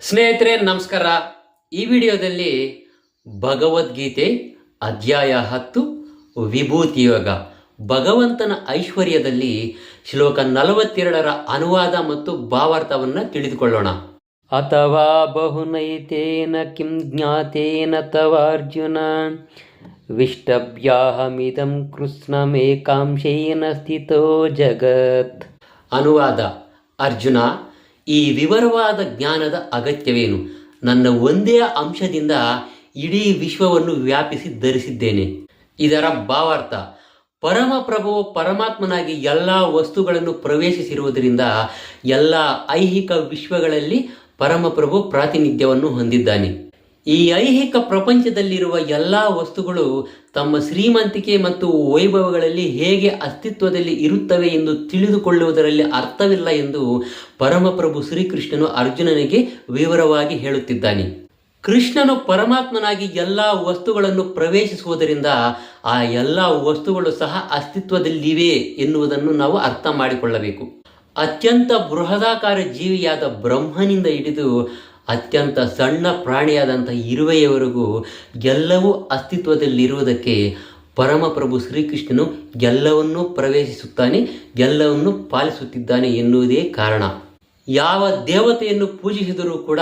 ಸ್ನೇಹಿತರೆ ನಮಸ್ಕಾರ. ಈ ವಿಡಿಯೋದಲ್ಲಿ ಭಗವದ್ಗೀತೆ ಅಧ್ಯಾಯ ಹತ್ತು ವಿಭೂತಿ ಯೋಗ. ಭಗವಂತನ ಐಶ್ವರ್ಯದಲ್ಲಿ ಶ್ಲೋಕ ನಲವತ್ತೆರಡರ ಅನುವಾದ ಮತ್ತು ಭಾವಾರ್ಥವನ್ನು ತಿಳಿದುಕೊಳ್ಳೋಣ. ಅಥವಾ ಬಹುನೈತೇನ ಕಿಂ ಜ್ಞಾತೇನ ತವ ಅರ್ಜುನ. ಕೃಷ್ಣ ಕೃಷ್ಣಮೇಕಾಂಶೇನ ಸ್ಥಿತೋ ಜಗತ್. ಅನುವಾದ. ಅರ್ಜುನ ಈ ವಿವರವಾದ ಜ್ಞಾನದ ಅಗತ್ಯವೇನು? ನನ್ನ ಒಂದೇ ಅಂಶದಿಂದ ಇಡೀ ವಿಶ್ವವನ್ನು ವ್ಯಾಪಿಸಿ ಧರಿಸಿದ್ದೇನೆ. ಇದರ ಭಾವಾರ್ಥ, ಪರಮಪ್ರಭು ಪರಮಾತ್ಮನಾಗಿ ಎಲ್ಲ ವಸ್ತುಗಳನ್ನು ಪ್ರವೇಶಿಸಿರುವುದರಿಂದ ಎಲ್ಲ ಐಹಿಕ ವಿಶ್ವಗಳಲ್ಲಿ ಪರಮಪ್ರಭು ಪ್ರಾತಿನಿಧ್ಯವನ್ನು ಹೊಂದಿದ್ದಾನೆ. ಈ ಐಹಿಕ ಪ್ರಪಂಚದಲ್ಲಿರುವ ಎಲ್ಲ ವಸ್ತುಗಳು ತಮ್ಮ ಶ್ರೀಮಂತಿಕೆ ಮತ್ತು ವೈಭವಗಳಲ್ಲಿ ಹೇಗೆ ಅಸ್ತಿತ್ವದಲ್ಲಿ ಇರುತ್ತವೆ ಎಂದು ತಿಳಿದುಕೊಳ್ಳುವುದರಲ್ಲಿ ಅರ್ಥವಿಲ್ಲ ಎಂದು ಪರಮಪ್ರಭು ಶ್ರೀಕೃಷ್ಣನು ಅರ್ಜುನನಿಗೆ ವಿವರವಾಗಿ ಹೇಳುತ್ತಿದ್ದಾನೆ. ಕೃಷ್ಣನು ಪರಮಾತ್ಮನಾಗಿ ಎಲ್ಲ ವಸ್ತುಗಳನ್ನು ಪ್ರವೇಶಿಸುವುದರಿಂದ ಆ ಎಲ್ಲ ವಸ್ತುಗಳು ಸಹ ಅಸ್ತಿತ್ವದಲ್ಲಿವೆ ಎನ್ನುವುದನ್ನು ನಾವು ಅರ್ಥ ಮಾಡಿಕೊಳ್ಳಬೇಕು. ಅತ್ಯಂತ ಬೃಹದಾಕಾರ ಜೀವಿಯಾದ ಬ್ರಹ್ಮನಿಂದ ಹಿಡಿದು ಅತ್ಯಂತ ಸಣ್ಣ ಪ್ರಾಣಿಯಾದಂಥ ಇರುವೆಯವರೆಗೂ ಎಲ್ಲವೂ ಅಸ್ತಿತ್ವದಲ್ಲಿರುವುದಕ್ಕೆ ಪರಮಪ್ರಭು ಶ್ರೀಕೃಷ್ಣನು ಎಲ್ಲವನ್ನೂ ಪ್ರವೇಶಿಸುತ್ತಾನೆ, ಎಲ್ಲವನ್ನೂ ಪಾಲಿಸುತ್ತಿದ್ದಾನೆ ಎನ್ನುವುದೇ ಕಾರಣ. ಯಾವ ದೇವತೆಯನ್ನು ಪೂಜಿಸಿದರೂ ಕೂಡ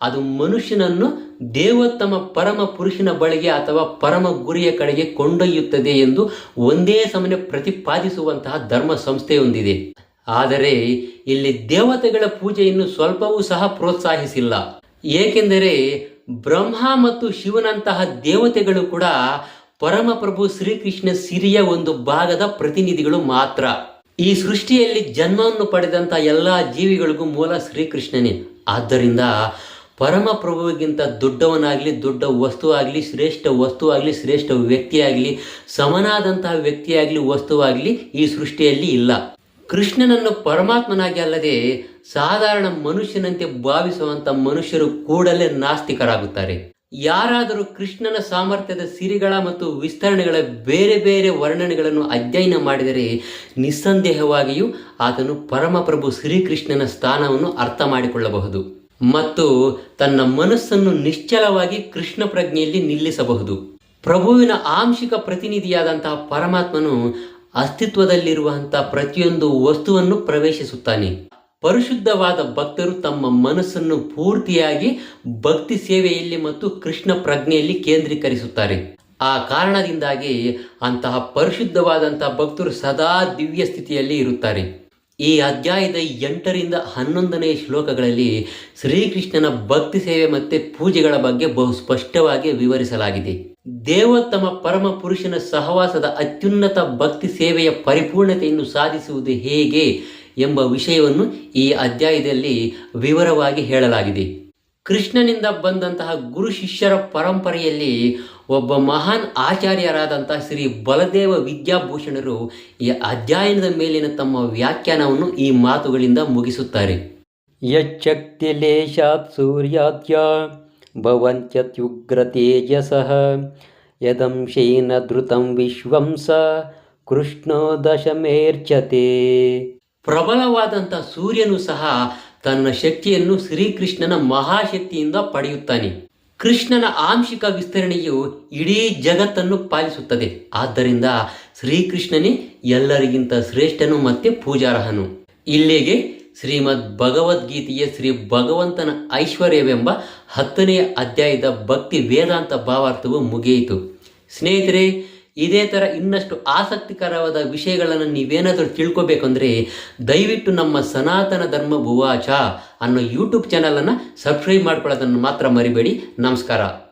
ಅದು ಮನುಷ್ಯನನ್ನು ದೇವೋತ್ತಮ ಪರಮ ಪುರುಷನ ಬಳಿಗೆ ಅಥವಾ ಪರಮ ಗುರಿಯ ಕಡೆಗೆ ಕೊಂಡೊಯ್ಯುತ್ತದೆ ಎಂದು ಒಂದೇ ಸಮನೆ ಪ್ರತಿಪಾದಿಸುವಂತಹ ಧರ್ಮ ಸಂಸ್ಥೆಯೊಂದಿದೆ ಆದರೆ ಇಲ್ಲಿ ದೇವತೆಗಳ ಪೂಜೆಯನ್ನು ಸ್ವಲ್ಪವೂ ಸಹ ಪ್ರೋತ್ಸಾಹಿಸಿಲ್ಲ. ಏಕೆಂದರೆ ಬ್ರಹ್ಮ ಮತ್ತು ಶಿವನಂತಹ ದೇವತೆಗಳು ಕೂಡ ಪರಮಪ್ರಭು ಶ್ರೀಕೃಷ್ಣ ಸಿರಿಯ ಒಂದು ಭಾಗದ ಪ್ರತಿನಿಧಿಗಳು ಮಾತ್ರ. ಈ ಸೃಷ್ಟಿಯಲ್ಲಿ ಜನ್ಮವನ್ನು ಪಡೆದಂಥ ಎಲ್ಲ ಜೀವಿಗಳಿಗೂ ಮೂಲ ಶ್ರೀಕೃಷ್ಣನೇ. ಆದ್ದರಿಂದ ಪರಮಪ್ರಭುವಿಗಿಂತ ದೊಡ್ಡವನಾಗಲಿ, ದೊಡ್ಡ ವಸ್ತುವಾಗಲಿ, ಶ್ರೇಷ್ಠ ವಸ್ತುವಾಗಲಿ, ಶ್ರೇಷ್ಠ ವ್ಯಕ್ತಿಯಾಗಲಿ, ಸಮನಾದಂತಹ ವ್ಯಕ್ತಿಯಾಗಲಿ, ವಸ್ತುವಾಗಲಿ ಈ ಸೃಷ್ಟಿಯಲ್ಲಿ ಇಲ್ಲ. ಕೃಷ್ಣನನ್ನು ಪರಮಾತ್ಮನಾಗಿ ಅಲ್ಲದೆ ಸಾಧಾರಣ ಮನುಷ್ಯನಂತೆ ಭಾವಿಸುವಂತ ಮನುಷ್ಯರು ಕೂಡಲೇ ನಾಸ್ತಿಕರಾಗುತ್ತಾರೆ. ಯಾರಾದರೂ ಕೃಷ್ಣನ ಸಾಮರ್ಥ್ಯದ ಸಿರಿಗಳ ಮತ್ತು ವಿಸ್ತರಣೆಗಳ ಬೇರೆ ಬೇರೆ ವರ್ಣನೆಗಳನ್ನು ಅಧ್ಯಯನ ಮಾಡಿದರೆ ನಿಸ್ಸಂದೇಹವಾಗಿಯೂ ಆತನು ಪರಮಪ್ರಭು ಶ್ರೀಕೃಷ್ಣನ ಸ್ಥಾನವನ್ನು ಅರ್ಥ ಮಾಡಿಕೊಳ್ಳಬಹುದು ಮತ್ತು ತನ್ನ ಮನಸ್ಸನ್ನು ನಿಶ್ಚಲವಾಗಿ ಕೃಷ್ಣ ಪ್ರಜ್ಞೆಯಲ್ಲಿ ನಿಲ್ಲಿಸಬಹುದು. ಪ್ರಭುವಿನ ಆಂಶಿಕ ಪ್ರತಿನಿಧಿಯಾದಂತಹ ಪರಮಾತ್ಮನು ಅಸ್ತಿತ್ವದಲ್ಲಿರುವಂತಹ ಪ್ರತಿಯೊಂದು ವಸ್ತುವನ್ನು ಪ್ರವೇಶಿಸುತ್ತಾನೆ. ಪರಿಶುದ್ಧವಾದ ಭಕ್ತರು ತಮ್ಮ ಮನಸ್ಸನ್ನು ಪೂರ್ತಿಯಾಗಿ ಭಕ್ತಿ ಸೇವೆಯಲ್ಲಿ ಮತ್ತು ಕೃಷ್ಣ ಪ್ರಜ್ಞೆಯಲ್ಲಿ ಕೇಂದ್ರೀಕರಿಸುತ್ತಾರೆ. ಆ ಕಾರಣದಿಂದಾಗಿ ಅಂತಹ ಪರಿಶುದ್ಧವಾದಂತಹ ಭಕ್ತರು ಸದಾ ದಿವ್ಯ ಸ್ಥಿತಿಯಲ್ಲಿ ಇರುತ್ತಾರೆ. ಈ ಅಧ್ಯಾಯದ ಎಂಟರಿಂದ ಹನ್ನೊಂದನೆಯ ಶ್ಲೋಕಗಳಲ್ಲಿ ಶ್ರೀಕೃಷ್ಣನ ಭಕ್ತಿ ಸೇವೆ ಮತ್ತು ಪೂಜೆಗಳ ಬಗ್ಗೆ ಬಹು ಸ್ಪಷ್ಟವಾಗಿ ವಿವರಿಸಲಾಗಿದೆ. ದೇವೋತ್ತಮ ಪರಮ ಪುರುಷನ ಸಹವಾಸದ ಅತ್ಯುನ್ನತ ಭಕ್ತಿ ಸೇವೆಯ ಪರಿಪೂರ್ಣತೆಯನ್ನು ಸಾಧಿಸುವುದು ಹೇಗೆ ಎಂಬ ವಿಷಯವನ್ನು ಈ ಅಧ್ಯಾಯದಲ್ಲಿ ವಿವರವಾಗಿ ಹೇಳಲಾಗಿದೆ. ಕೃಷ್ಣನಿಂದ ಬಂದಂತಹ ಗುರು ಶಿಷ್ಯರ ಪರಂಪರೆಯಲ್ಲಿ ಒಬ್ಬ ಮಹಾನ್ ಆಚಾರ್ಯರಾದಂತಹ ಶ್ರೀ ಬಲದೇವ ವಿದ್ಯಾಭೂಷಣರು ಈ ಅಧ್ಯಯನದ ಮೇಲಿನ ತಮ್ಮ ವ್ಯಾಖ್ಯಾನವನ್ನು ಈ ಮಾತುಗಳಿಂದ ಮುಗಿಸುತ್ತಾರೆ. ಯಚ್ಚಕ್ತಿಲೇಶಾತ್ ಸೂರ್ಯಾತ್ಯ ತೇಜಸಃ ಯದಂಶೇನ ಧೃತಂ ವಿಶ್ವಂ ಸ ಕೃಷ್ಣೋ ದಶಮೇರ್ಚತೆ ಪ್ರಬಲವಾದಂಥ ಸೂರ್ಯನು ಸಹ ತನ್ನ ಶಕ್ತಿಯನ್ನು ಶ್ರೀಕೃಷ್ಣನ ಮಹಾಶಕ್ತಿಯಿಂದ ಪಡೆಯುತ್ತಾನೆ. ಕೃಷ್ಣನ ಆಂಶಿಕ ವಿಸ್ತರಣೆಯು ಇಡೀ ಜಗತ್ತನ್ನು ಪಾಲಿಸುತ್ತದೆ. ಆದ್ದರಿಂದ ಶ್ರೀಕೃಷ್ಣನೇ ಎಲ್ಲರಿಗಿಂತ ಶ್ರೇಷ್ಠನು ಮತ್ತೆ ಪೂಜಾರ್ಹನು. ಇಲ್ಲಿಗೆ ಶ್ರೀಮದ್ ಭಗವದ್ಗೀತೆಯ ಶ್ರೀ ಭಗವಂತನ ಐಶ್ವರ್ಯವೆಂಬ ಹತ್ತನೆಯ ಅಧ್ಯಾಯದ ಭಕ್ತಿ ವೇದಾಂತ ಭಾವಾರ್ಥವು ಮುಗಿಯಿತು. ಸ್ನೇಹಿತರೆ, ಇದೇ ಥರ ಇನ್ನಷ್ಟು ಆಸಕ್ತಿಕರವಾದ ವಿಷಯಗಳನ್ನು ನೀವೇನಾದರೂ ತಿಳ್ಕೊಬೇಕಂದ್ರೆ ದಯವಿಟ್ಟು ನಮ್ಮ ಸನಾತನ ಧರ್ಮ ಭುವಾಚ ಅನ್ನೋ ಯೂಟ್ಯೂಬ್ ಚಾನಲನ್ನು ಸಬ್ಸ್ಕ್ರೈಬ್ ಮಾಡ್ಕೊಳ್ಳೋದನ್ನು ಮಾತ್ರ ಮರಿಬೇಡಿ. ನಮಸ್ಕಾರ.